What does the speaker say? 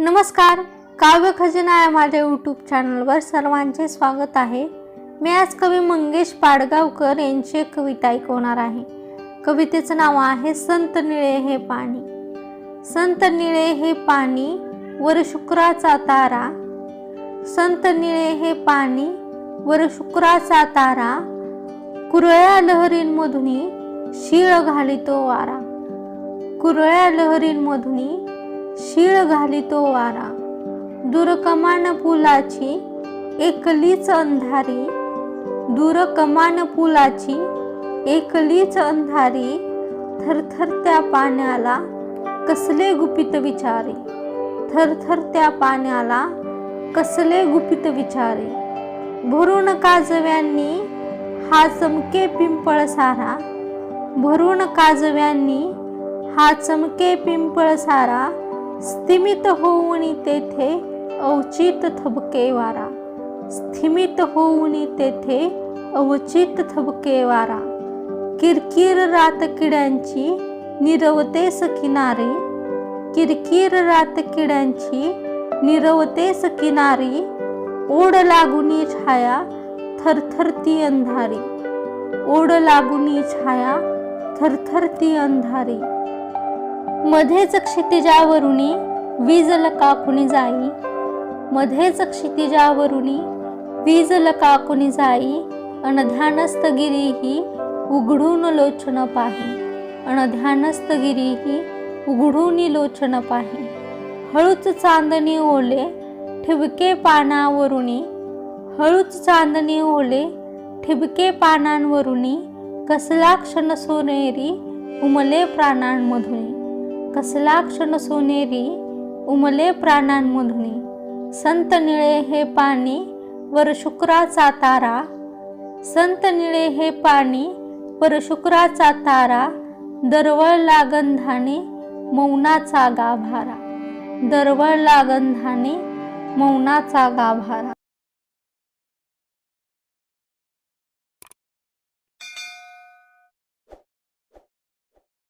नमस्कार काव्य खजिना या माझ्या यूट्यूब चॅनलवर सर्वांचे स्वागत आहे. मी आज कवी मंगेश पाडगावकर यांची एक कविता ऐकवणार आहे. कवितेचं नाव आहे संत निळे हे पाणी. संत निळे हे पाणी वर शुक्राचा तारा. संत निळे हे पाणी वर शुक्राचा तारा. कुरळ्या लहरींमधुनी शीळ घालितो वारा. कुरळ्या लहरींमधुनी शीळ घालितो वारा. दूरकमान पुलाची एकलीच अंधारी. दूरकमान पुलाची एकलीच अंधारी. थरथरत्या पाण्याला कसले गुपित विचारे. थरथरत्या पाण्याला कसले गुपित विचारे. भरून काजव्यांनी हा चमके पिंपळ सारा. भरून काजव्यांनी हा चमके पिंपळ सारा. स्थिमित होऊन तेथे अवचित थबके वारा. स्थिमित होऊन तेथे अवचित थबके वारा. किरकिर रात किड्यांची निरवतेस किनारी. किरकिर रात किड्यांची निरवतेस किनारी. ओढ लागुनी छाया थरथरती अंधारी. ओढ लागुनी छाया थरथरती अंधारी. मध्येच क्षितिजावरुणी वीज लकाकुनी जाई. मध्येच क्षितिजावरुणी वीज लकाकुनी जाई. अनध्यानस्तगिरीही उघडून लोचन पाही. अनध्यानस्थ गिरीही उघडून लोचन पाही. हळूच चांदणी ओले ठिबके पानावरुणी हळूच चांदणी ओले ठिबके पानांवरुणी कसला क्षण सोनेरी उमले प्राणांमधुनी. कसला क्षण सोनेरी उमले प्राणांमधुनी संत निळे हे पाणी वर शुक्राचा तारा. संत निळे हे पाणी वर शुक्राचा तारा. दरवळला गंधाने मौनाचा गाभारा. दरवळला गंधाने मौनाचा गाभारा.